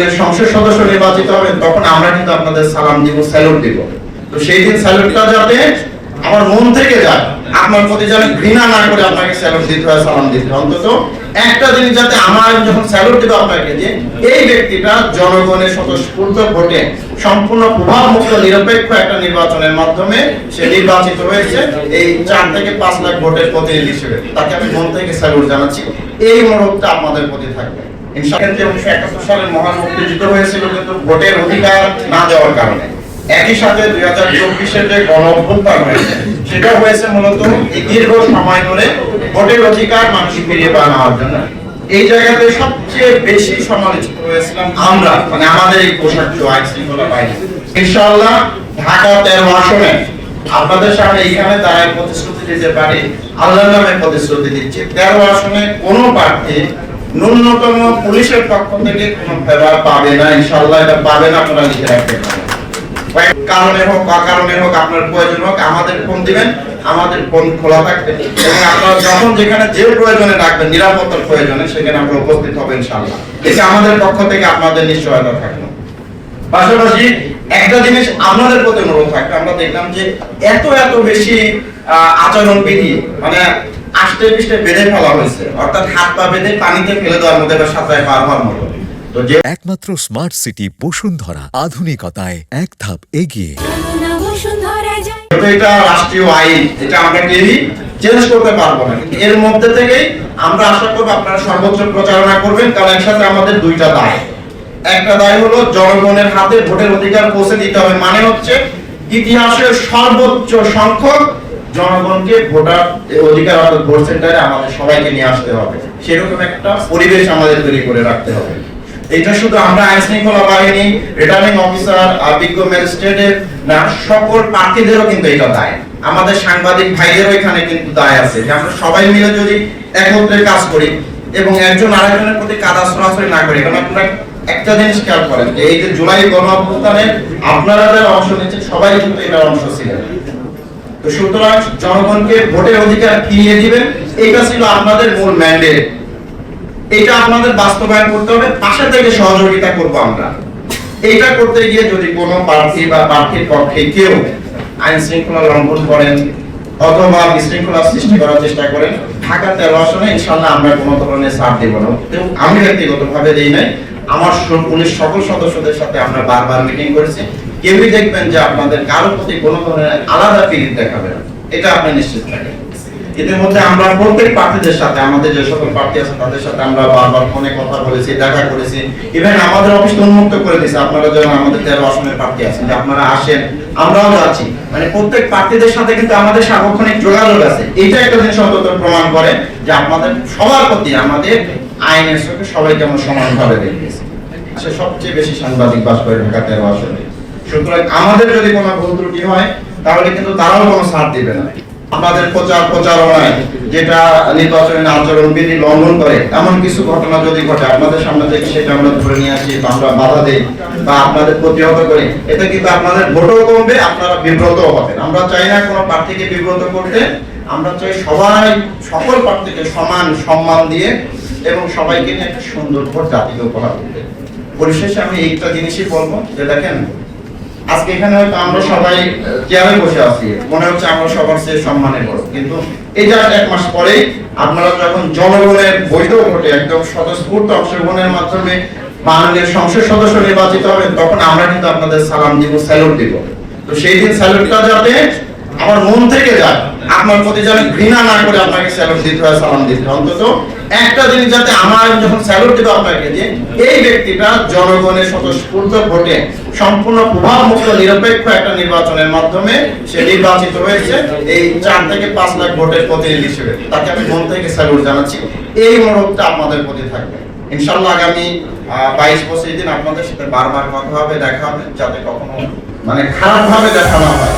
মাননীয় সংসদ সদস্য নির্বাচিত হবেন, তখন আমরা কিন্তু আপনাদের সালাম দিব, স্যালুট দিব। তো সেই দিন স্যালুটটা যাতে আমার মন থেকে যায়, আপনার প্রতি যেন ঘৃণা না করে আপনাকে স্যালুট দিতে হয়, সালাম দিতে হয়। অন্তত একটা জিনিস যাতে আমার যখন স্যালুট দেবো আপনাকে যে, এই ব্যক্তিটা জনগণের স্বতঃস্ফূর্ত ভোটে সম্পূর্ণ প্রভাব মুক্ত নিরপেক্ষ একটা নির্বাচনের মাধ্যমে সে নির্বাচিত হয়েছে, এই চার থেকে পাঁচ লাখ ভোটের প্রতিনিধি হিসেবে। তাকে আমি মন থেকে স্যালুট জানাচ্ছি। এই মনোভাবটা আপনাদের প্রতি থাকবে। আমরা মানে এই পোশাক আইন ইনশাআল্লাহ তেরো আসনে আপনাদের সামনে এইখানে তারা প্রতিশ্রুতি দিতে পারে, আল্লাহর নামে প্রতিশ্রুতি দিচ্ছে। তেরো আসনে কোনো প্রার্থী ন্যূনতম পুলিশের পক্ষ থেকে কোনো ফেভার পাবে না ইনশাআল্লাহ এটা পাবে না আপনারা লিখে রাখতে পারেন। কারণে হোক বা কারণে হোক আপনার প্রয়োজন হোক আমাদের ফোন দিবেন আমাদের ফোন খোলা থাকবে। এবং আপনারা যখন যেখানে যে প্রয়োজনে রাখবেন নিরাপত্তার প্রয়োজনে সেখানে আমরা উপস্থিত হবেন ইনশাআল্লাহ। এটা আমাদের পক্ষ থেকে আপনাদের নিশ্চয়তা থাকবে। পাশাপাশি একটা জিনিস আপনাদের প্রতি অনুরোধ থাকবে আমরা দেখলাম যে এত এত বেশি আহ, আচরণ বিধি মানে আষ্টে পিষ্টে বেঁধে ফেলা হয়েছে। অর্থাৎ হাত পা বেঁধে পানিতে ফেলে দেওয়ার মধ্যে বা সাঁতারে পার হওয়ার মতো একমাত্র স্মার্ট সিটি বসুন্ধরা। আধুনিকতায় এক ধাপ এগিয়ে। এটা রাষ্ট্রীয় আইন এটা আমরা কেউই চেঞ্জ করতে পারব না। কিন্তু এর মধ্যে থেকেই আমরা আশা করব আপনারা সর্বোচ্চ প্রচারণা করবেন কারণ একসাথে আমাদের দুইটা দায়। একটা দায় হলো জনগণের হাতে ভোটের অধিকার পৌঁছে দিতে হবে মানে হচ্ছে ইতিহাসের সর্বোচ্চ সংখ্যক জনগণকে ভোটার অধিকার অর্থাৎ ভোট সেন্টারে আমাদের সবাইকে নিয়ে আসতে হবে। সেরকম একটা পরিবেশ আমাদের তৈরি করে রাখতে হবে। এটা শুধু আমরা আইন শৃঙ্খলা বাহিনী রিটার্নিং অফিসার বিজ্ঞ ম্যাজিস্ট্রেটের না, সকল প্রার্থীদেরও কিন্তু এটা দায়। আমাদের সাংবাদিক ভাইদেরও এখানে কিন্তু দায় আছে যে আমরা সবাই মিলে যদি একত্রে কাজ করি এবং একজন আরেকজনের প্রতি কাদা সরাসরি না করি, কারণ আপনারা একটা জিনিস খেয়াল করেন যে এই যে জুলাই গণ অভ্যুত্থানে আপনারা যারা অংশ নিচ্ছেন, সবাই কিন্তু এটার অংশ ছিলেন। তো সুতরাং জনগণকে ভোটের অধিকার ফিরিয়ে দিবেন। এটা ছিল আপনাদের মূল ম্যান্ডেট এটা আপনাদের বাস্তবায়ন করতে হবে। পাশে থেকে সহযোগিতা করব আমরা। এটা করতে গিয়ে যদি কোনো প্রার্থী বা প্রার্থীর পক্ষে কেউ আইন শৃঙ্খলা লঙ্ঘন করেন অথবা বিশৃঙ্খলা সৃষ্টি করার চেষ্টা করেন ঢাকা তেরো আসনে ইনশাল্লাহ আমরা কোনো ধরনের ছাড় দেব না। আমি নাই। আমার পুলিশ সকল সদস্যদের সাথে আমরা বারবার মিটিং করেছি। কেউই দেখবেন যে আপনাদের কারও প্রতি কোনো ধরনের আলাদা ফিলিং দেখাবে এটা আপনি নিশ্চিত থাকেন। আমরা প্রত্যেক প্রার্থীদের সাথে, আমাদের যে সকল প্রার্থী আছে, তাদের সাথে আমরা বারবার ফোনে কথা বলেছি, দেখা করেছি। ইভেন আমাদের অফিস উন্মুক্ত করে দিয়েছে। আপনারা যেন আমাদের তেরো আসনের প্রার্থী আছেন, যে আপনারা আসেন, আমরাও যাচ্ছি মানে প্রত্যেক প্রার্থীদের সাথে কিন্তু আমাদের সার্বক্ষণিক যোগাযোগ আছে। এটা একটা জিনিস অন্তত প্রমাণ করে যে আপনাদের সবার প্রতি, আমাদের আইনের সমানভাবে সবচেয়ে বেশি সাংবাদিক বাস করে ঢাকা তেরো আসনে। সুতরাং আমাদের যদি কোনো ভুল ত্রুটি হয়, তাহলে কিন্তু তারাও কোনো ছাড় দিবে না। আমাদের প্রচার প্রচারণায় যেটা নির্বাচনের আচরণ বিধি লঙ্ঘন করে, এমন কিছু ঘটনা যদি ঘটে, আপনাদের সামনে থেকে সেটা আমরা ধরে নিয়ে আসি বা আমরা বাধা দেই বা আপনাদের প্রতিহত করি, এতে কিন্তু আপনাদের ভোটও কমবে, আপনারা বিব্রত হবেন। আমরা চাই না কোনো প্রার্থীকে বিব্রত করতে, আমরা চাই সবাই সকল প্রার্থীকে সমান সম্মান দিয়ে এবং সবাইকে নিয়ে একটা সুন্দর ভোট জাতিকে উপহার দিতে পরিশেষে আমি এইটা জিনিসই বলব যে দেখেন আজকে এখানে হয়তো আমরা সবাই চেয়ারে বসে আছি। মনে হচ্ছে আমরা সবার চেয়ে সম্মানে বড়। কিন্তু এই যে এক মাস পরেই আপনারা যখন জনগণের বৈধ ভোটে একদম স্বতঃস্ফূর্ত অংশগ্রহণের মাধ্যমে মাননীয় সংসদ সদস্য নির্বাচিত হবেন, তখন আমরা কিন্তু আপনাদের সালাম দিব, স্যালুট দিব। তো সেই দিন স্যালুটটা যাতে আমার মন থেকে যায়, আপনার প্রতি যেন ঘৃণা না করে আপনাকে স্যালুট দিতে হয়, সালাম দিতে অন্তত একটা জিনিস যাতে আমার যখন স্যালুট দেবো আপনাকে, যে এই ব্যক্তিটা জনগণের স্বতঃস্ফূর্ত ভোটে সম্পূর্ণ প্রভাব মুক্ত নিরপেক্ষ একটা নির্বাচনের মাধ্যমে সে নির্বাচিত হয়েছে এই চার থেকে পাঁচ লাখ ভোটের প্রতিনিধি হিসেবে। তাকে আমি মন থেকে স্যালুট জানাচ্ছি। এই মনোভাবটা আপনাদের প্রতি থাকবে। ইনশাল্লাহ আগামী বাইশ, পঁচিশ দিন আপনাদের সাথে বারবার কথা হবে, দেখা হবে, যাতে কখনো মানে খারাপ ভাবে দেখা না হয়।